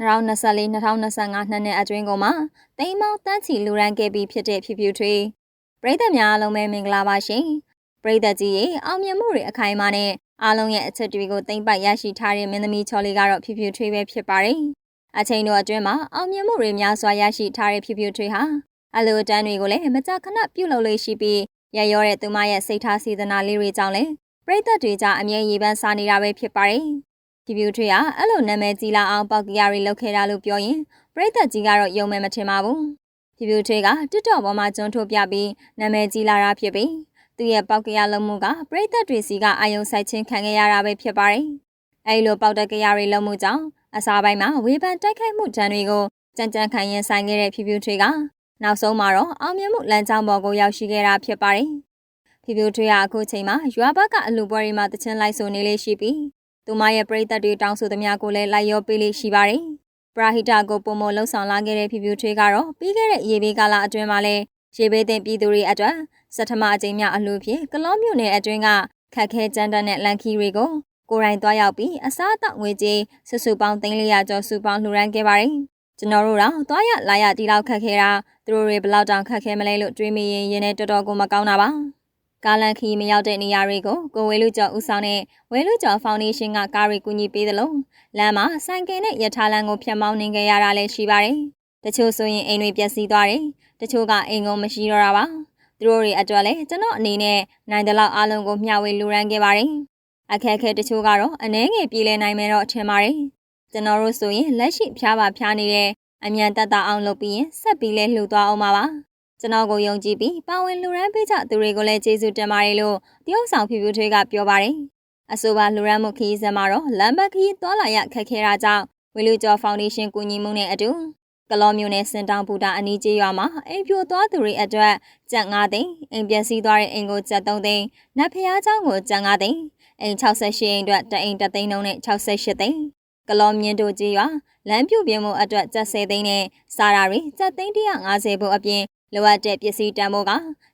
2024-2025နှစ်နှစ်အတွင်းကုန်မှာတိမ်မောင်းတန်းချီလူရန်ခဲ့ပြီးဖြစ်တဲ့ဖြူဖြူထွေးပရိသတ်များအားလုံးပဲမင်္ဂလာပါရှင်ပရိသတ်ကြီးရဲ့အောင်မြင်မှုတွေအခိုင်အမာနဲ့အားလုံးရဲ့အချက်တွေကိုသိမ့်ပိုက်ရရှိထားတဲ့မင်းသမီးချော်လေးကတော့ဖြူဖြူထွေးပဲဖြစ်ပါတယ်အချိန်တို့အတွင်းမှာအောင်မြင်မှုတွေများစွာရရှိထားတဲ့ဖြူဖြူထွေးဟာအလိုတန်းတွေကိုလည်းမကြာခဏပြုတ်လုပ်လို့ရှိပြီးရရောတဲ့သူမရဲ့စိတ်ထားစေတနာလေးတွေကြောင့်လည်းပရိသတ်တွေကြားအမြဲရေပန်းစားနေတာပဲဖြစ်ပါတယ် ဖြူဖြူထွေးကအဲ့လိုနာမည်ကြီးလာအောင်ပေါက်ကရတွေလုပ်ခဲ့တာလို့ပြောရင်ပရိသတ်ကြီးကတော့ယုံမယ်မထင်ပါဘူးဖြူဖြူထွေးကတစ်တော်ပေါ်မှာကျွန်းထုတ်ပြပြီးနာမည်ကြီးလာတာဖြစ်ပြီးသူရဲ့ပေါက်ကရလုံးမှုကပရိသတ်တွေစီကအာယုံဆိုင်ခြင်းခံခဲ့ရတာပဲဖြစ်ပါတယ်အဲ့လိုပေါက်တကရတွေလုံးမှုကြောင့်အစားပိုင်းမှာဝေဖန်တိုက်ခိုက်မှုတံတွေကိုကြံကြံခံရင်ဆိုင်ခဲ့တဲ့ဖြူဖြူထွေးကနောက်ဆုံးမှာတော့အောင်မြင်မှုလမ်းကြောင်းပေါ်ကိုရောက်ရှိခဲ့တာဖြစ်ပါတယ်ဖြူဖြူထွေးကအခုချိန်မှာရွာဘက်ကအလူပွဲတွေမှာတချင်းလိုက်ဆိုနေလေးရှိပြီး သူမရဲ့ပရိသတ်တွေတောင်းဆိုသမျှကိုလည်းလိုက်ရောပေးလေးရှိပါတယ်ပရာဟိတကိုပုံမလှုပ်ဆောင်လာခဲ့တဲ့ဖြူဖြူထွေးကတော့ပြီးခဲ့တဲ့ရေဘေးကာလအတွင်းမှာလည်းရေဘေးတင်ပြည်သူတွေအတွက်စထမအကြိမ်မြောက်အလှဖြစ်ကလောမြို့နယ်အတွင်းကခက်ခဲကြမ်းတမ်းတဲ့လန်ခီတွေကိုကိုယ်တိုင်သွားရောက်ပြီးအစားအသောက်ငွေကြေးဆွစုပေါင်း300ကျော်စုပေါင်းလှူဒန်းခဲ့ပါတယ်ကျွန်တော်တို့တော့သွားရလာရဒီလောက်ခက်ခဲတာသူတို့တွေဘလောက်တောင်ခက်ခဲမလဲလို့တွေးမိရင်ရင်နဲ့တော်တော်ကိုမကောင်းတာပါ ကာလန်ခီမရောက်တဲ့နေရာတွေကိုကိုဝဲလူကျော်ဦးဆောင်တဲ့ဝဲလူကျော်ဖောင်ဒေးရှင်းကကားရီကူညီပေးသလိုလမ်းမှာဆိုင်ကယ်နဲ့ရထားလမ်းကိုဖျက်မောင်းနေကြရတာလည်းရှိပါတယ်။တချို့ဆိုရင်အိမ်တွေပျက်စီးသွားတယ်။တချို့ကအိမ်ကုန်မရှိတော့တာပါ။သူတို့တွေအတွက်လည်းကျွန်တော်အနေနဲ့နိုင်တဲ့လောက်အားလုံးကိုမျှဝေလူရန်ခဲ့ပါတယ်။အခက်အခဲတချို့ကတော့အနှဲငယ်ပြေးလဲနိုင်မယ်တော့ထင်ပါတယ်။ကျွန်တော်တို့ဆိုရင်လက်ရှိဖျားပါဖျားနေတဲ့အမြန်တက်တာအောင်လုပ်ပြီးရင်ဆက်ပြီးလဲလှူသွားအောင်ပါပါ။ ကျွန်တော်ကိုယုံကြည်ပြီးပါဝင်လူရန်ပေးကြသူတွေကိုလည်းကျေးဇူးတင်ပါတယ်လို့တရုတ်ဆောင်ဖြူဖြူထွေးကပြောပါတယ်။အဆိုပါလူရန်မှုခီးစံမှာတော့လမ်းဘက်ခီးသွားလာရခက်ခဲတာကြောင့်ဝီလူကျော်ဖောင်ဒေးရှင်းကူညီမှုနဲ့အတူကလောမျိုးနဲ့စင်တောင်ဘူတာအနီးကျေးရွာမှာအိမ်ပြိုသွားသူတွေအတွက်ကြက်9သိန်းအိမ်ပျက်စီးသွားတဲ့အိမ်ကိုကြက်3သိန်းနတ်ဖျားเจ้าကိုကြက်9သိန်းအိမ်68အိမ်အတွက်တအိမ်3သိန်းနှုန်းနဲ့68သိန်းကလောမြင်းတို့ကျေးရွာလမ်းပြုတ်ပြင်းမှုအတွက်ကြက်10သိန်းနဲ့စားတာတွေကြက်သိန်း150ဘုတ်အပြင် လိုအပ်တဲ့ပစ္စည်းတန်ဖိုးက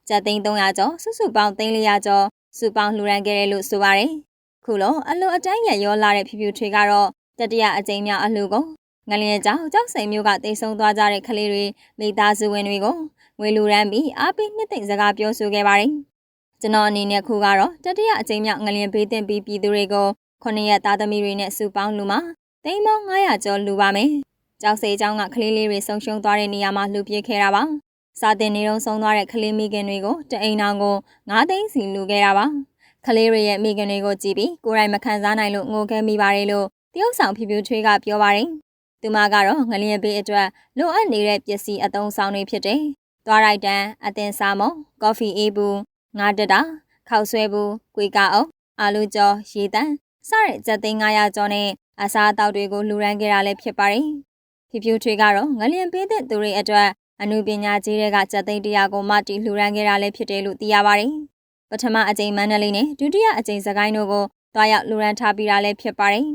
ကျပ်သိန်း300ကျော်စုစုပေါင်းသိန်း400ကျော်စုပေါင်းလှူဒန်းခဲ့တယ်လို့ဆိုပါတယ်။ခုလုံးအလိုအတိုင်းရရောလာတဲ့ဖြူဖြူထွေကတော့တတိယအကြိမ်မြောက်အလှူကိုငလျင်ကြောင့်ကြောက်စိန်မျိုးကတိတ်ဆုံးသွားကြတဲ့ကလေးတွေမိသားစုဝင်တွေကိုငွေလူရန်ပြီးအားပေးနှစ်သိမ့်စကားပြောဆိုခဲ့ပါတယ်။ကျွန်တော်အနေနဲ့ခုကတော့တတိယအကြိမ်မြောက်ငလျင်ဘေးတင်ပြီးပြည်သူတွေကိုခုနှစ်ရက်သားသမီးတွေနဲ့စုပေါင်းလူမှာသိန်းပေါင်း900ကျော်လူပါမယ်။ကြောက်စိန်ကျောင်းကကလေးလေးတွေဆုံရှုံသွားတဲ့နေရာမှာလှူပြခဲ့တာပါ။ စာတင်နေတော့ဆုံးသွားတဲ့ကလေးမိခင်တွေကိုတအိမ်အောင်ကို9သိန်းစီလူခဲ့တာပါကလေးတွေရဲ့မိခင်တွေကိုကြည့်ပြီးကိုယ်တိုင်မခံစားနိုင်လို့ငိုခဲမိပါတယ်လို့တရုတ်ဆောင်ဖြူဖြူထွေးကပြောပါတယ်သူမကတော့ငလျင်ပေးအတွက်လိုအပ်နေတဲ့ပစ္စည်းအသုံးဆောင်တွေဖြစ်တယ်သွားရိုက်တန်အတင်စာမုံကော်ဖီအေးဘူးငါးတက်တာခောက်ဆွဲဘူးကွေကာအုပ်အာလူကျော်ရေတန်စတဲ့ကြက်သိန်း900ကျော်နဲ့အစားအသောက်တွေကိုလှူဒန်းခဲ့တာလည်းဖြစ်ပါတယ်ဖြူဖြူထွေးကတော့ငလျင်ပေးတဲ့သူတွေအတွက် အနုပညာကြီးတွေကစက်သိန်းတရာကိုမတီလှူဒန်းခဲ့တာလည်းဖြစ်တယ်လို့သိရပါတယ်။ပထမအကြိမ်မန္တလေးနဲ့ဒုတိယအကြိမ်စကိုင်းတို့ကိုတွားရောက်လှူဒန်းထားပြီးတာလည်းဖြစ်ပါတယ်